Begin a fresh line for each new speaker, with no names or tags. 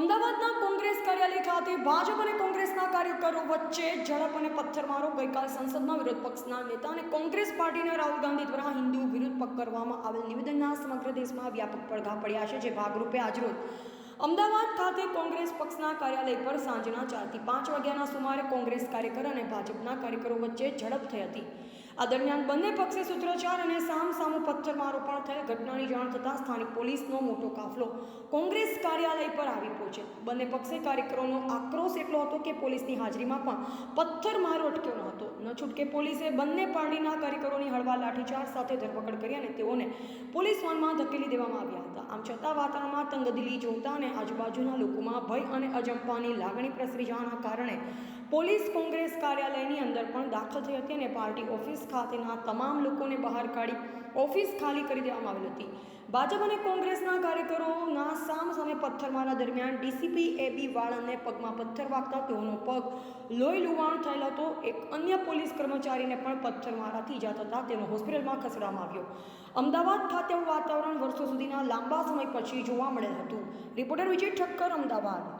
અમદાવાદના કોંગ્રેસ કાર્યાલય ખાતે ભાજપ અને કોંગ્રેસના કાર્યકરો વચ્ચે ઝડપ અને પથ્થરમારો ગઈકાલ સંસદમાં વિરોધ પક્ષના નેતા અને કોંગ્રેસ પાર્ટીના રાહુલ ગાંધી દ્વારા હિન્દુ વિરુદ્ધ કરવામાં આવેલ નિવેદનના સમગ્ર દેશમાં વ્યાપક પડઘા પડ્યા છે, જે ભાગરૂપે આજરોજ અમદાવાદ ખાતે કોંગ્રેસ પક્ષના કાર્યાલય પર સાંજના ચારથી પાંચ વાગ્યાના સુમારે કોંગ્રેસ કાર્યકર અને ભાજપના કાર્યકરો વચ્ચે ઝડપ થઈ હતી. આ દરમિયાન બંને પક્ષે સૂત્રોચ્ચાર અને સામ સામો પથ્થરમારો પણ થયેલ ઘટનાની જાણ થતાં સ્થાનિક પોલીસનો મોટો કાફલો કોંગ્રેસ કાર્યાલય પર આવી પહોંચ્યો. બંને પક્ષે કાર્યકરોનો આક્રોશ એટલો હતો કે પોલીસની હાજરીમાં પણ પથ્થરમારો અટક્યો ન હતો. ન છૂટકે પોલીસે બંને પાર્ટીના કાર્યકરોની હળવા લાઠીચાર્જ સાથે ધરપકડ કરી અને તેઓને પોલીસ વાનમાં ધકેલી દેવામાં આવ્યા હતા. આમ છતાં વાતાવરણમાં તંગદિલી જોતા અને આજુબાજુના લોકોમાં ભય અને અજંપાની લાગણી પ્રસરી જવાના કારણે પોલીસ કોંગ્રેસ કાર્યાલયની અંદર પણ દાખલ થઈ હતી અને પાર્ટી ઓફિસ ખાતેના તમામ લોકોને બહાર કાઢી ઓફિસ ખાલી કરી દેવામાં આવી હતી. ભાજપ અને કોંગ્રેસના કાર્યકરોના સામ સામે પથ્થરમારા દરમિયાન ડીસીપી એ બી વાળંદને પગમાં પથ્થર વાગતા તેઓનો પગ લોહી લુવાણ થયેલ હતો. એક અન્ય પોલીસ કર્મચારીને પણ પથ્થરમારાથી ઇજા થતાં તેનો હોસ્પિટલમાં ખસેડવામાં આવ્યો. અમદાવાદ ખાતે વાતાવરણ વર્ષો સુધીના લાંબા સમય પછી જોવા મળેલ હતું. રિપોર્ટર વિજય ઠક્કર, અમદાવાદ.